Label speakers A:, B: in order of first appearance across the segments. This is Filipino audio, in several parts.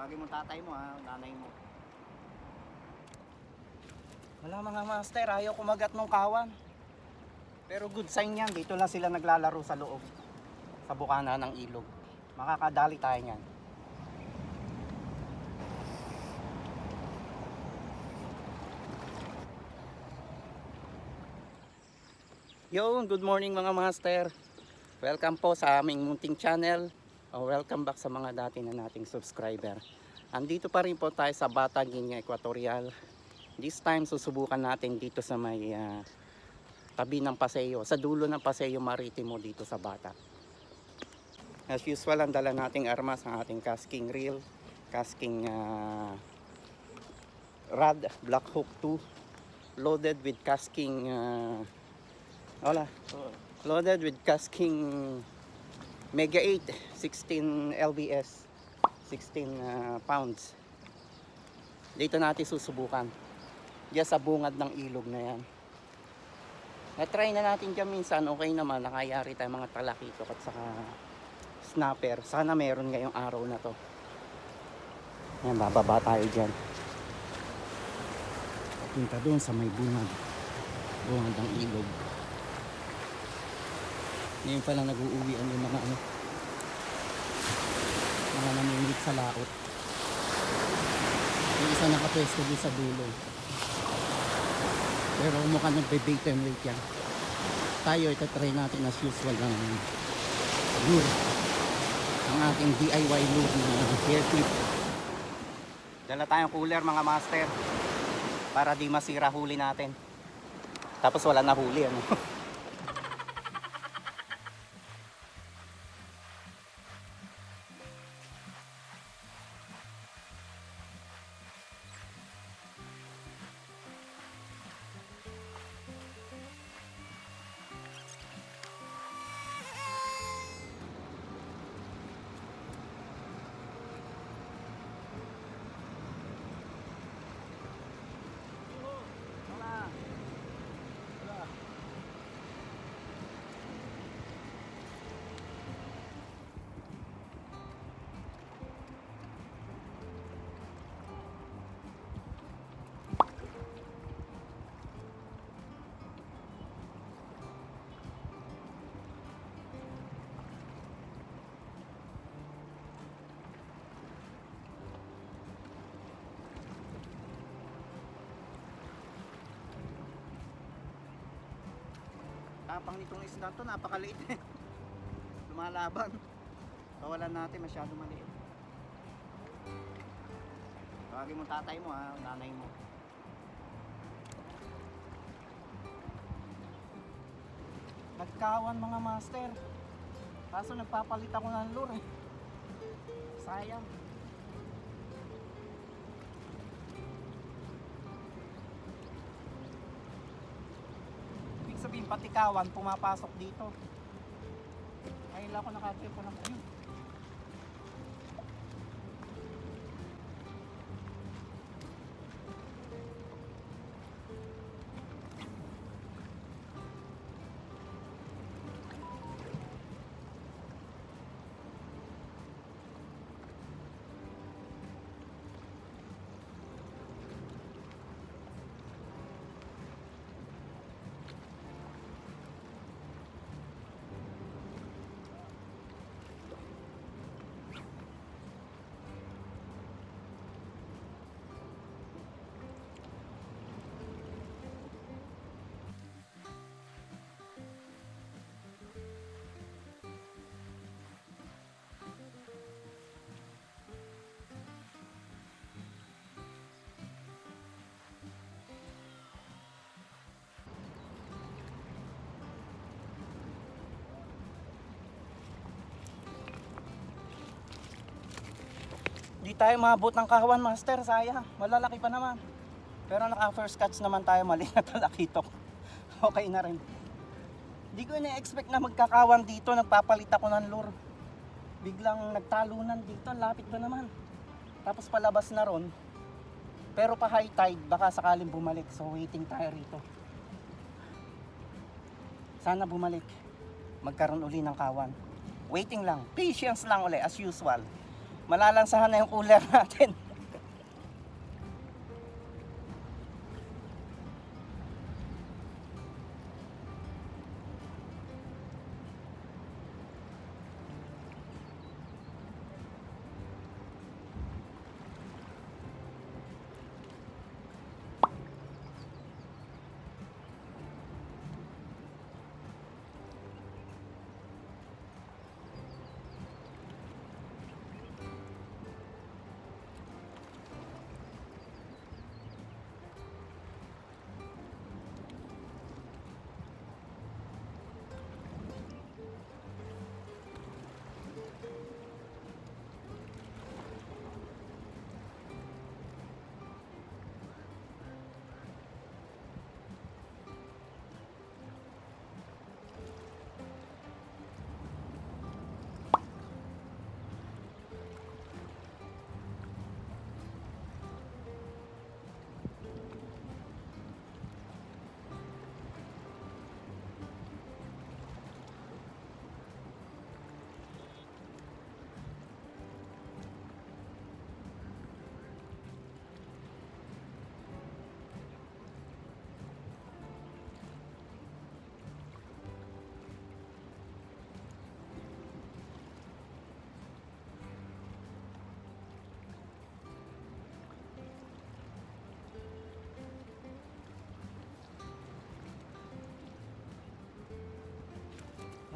A: Tawagin mo tatay mo ha, nanay mo.
B: Wala mga master, ayaw kumagat ng kawan. Pero good sign yan, dito lang sila naglalaro sa loob. Sa bukana ng ilog. Makakadali tayo niyan. Yun, good morning mga master. Welcome po sa aming munting channel. O welcome back sa mga dati na nating subscriber. Andito pa rin po tayo sa Bataginya Equatorial. This time susubukan natin dito sa may ah, tabi ng Paseo, sa dulo ng Paseo Maritimo dito sa Bata. As usual, ang dala nating armas ang ating casking reel, casking ah, rod, black hook 2, loaded with casking ah, wala, loaded with casking Mega 8 16 LBS 16 ah, pounds. Dito natin susubukan. Diyan sa bungad ng ilog na yan. Na-try na natin dyan minsan. Okay naman nakayari tayo mga talakitok at saka snapper. Sana meron ngayong araw na to. Yan bababa tayo dyan. Punta doon sa may bungad. Bungad ng ilog ngayon pa lang nag-uuwian yung mga ano mga namimit sa laot. Yung isa nakapwesto doon sa dulo. Pero mukhang nagbe-bait and wait yan. Tayo itatry natin as usual ng lure ang ating DIY lure na hair clip. Dala tayong cooler mga master para di masira huli natin. Tapos wala na huli ano Tapang nitong isda to, napakaliit eh. Lumalaban. Kawalan natin masyado maliit. Tawagin mo tatay mo ha, nanay mo. Nagkawan mga master. Kaso nagpapalit ako ng lure. Sayang. Sabihin pati kawan pumapasok dito. Ngayon lang ako nakatrip ko ng ayun. Tayo maabot ng kawan master, sayang. Malalaki pa naman. Pero naka first catch naman tayo, mali na talakitok. okay na rin. Di ko ina-expect na magkakawan dito, nagpapalit ako ng lure. Biglang nagtalunan dito, lapit ba naman. Tapos palabas na ron. Pero pa high tide, baka sakaling bumalik. So waiting tayo rito. Sana bumalik. Magkaroon uli ng kawan. Waiting lang. Patience lang uli as usual malalansahan na yung cooler natin.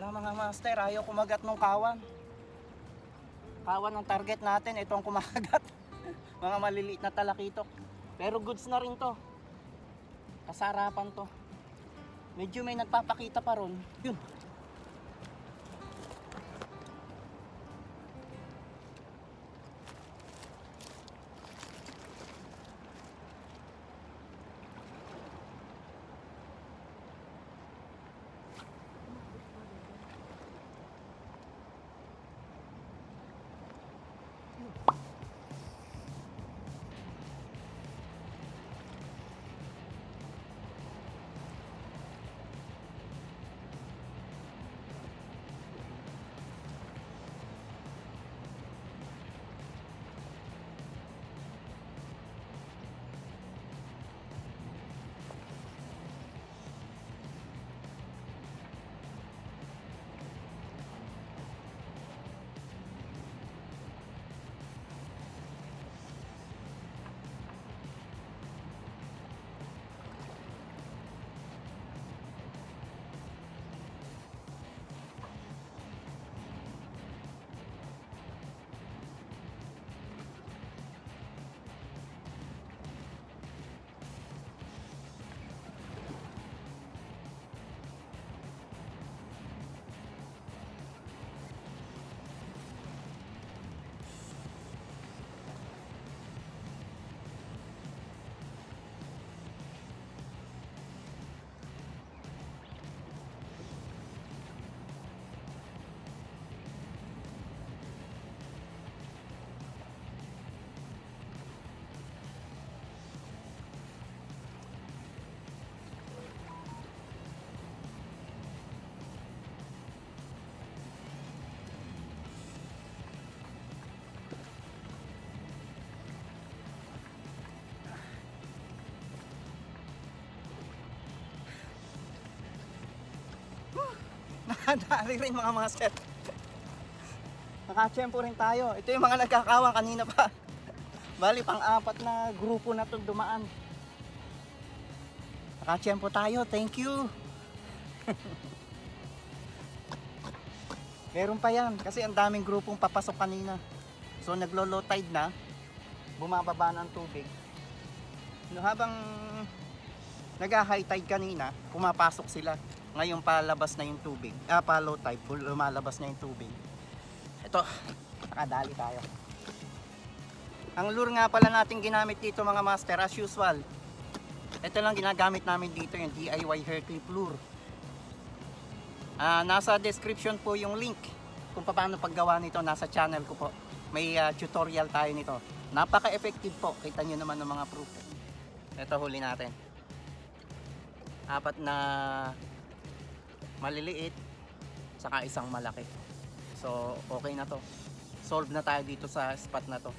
B: Wala mga master, ayaw kumagat ng kawan. Kawan ang target natin, ito ang kumagat. mga maliliit na talakitok. Pero goods na rin to. Kasarapan to. Medyo may nagpapakita pa ron. Yun. Nakadali rin mga master. Nakachempo rin tayo. Ito yung mga nagkakawang kanina pa. Bali, pang-apat na grupo na itong dumaan. Nakachempo tayo. Thank you. Meron pa yan. Kasi ang daming grupong papasok kanina. So, naglo-low tide na. Bumababa na ang tubig. No, habang nag-high tide kanina, pumapasok sila. Ngayon palabas na yung tubig. Ah, pa low tide, lumalabas na yung tubig. Ito, nakadali tayo. Ang lure nga pala natin ginamit dito mga master as usual. Ito lang ginagamit namin dito yung DIY hair clip lure. Ah, nasa description po yung link kung paano paggawa nito nasa channel ko po. May ah, tutorial tayo nito. Napaka-effective po. Kita nyo naman ng mga proof. Ito huli natin. Apat na maliliit saka isang malaki. So, okay na to. nakasolve na tayo dito sa spot na to.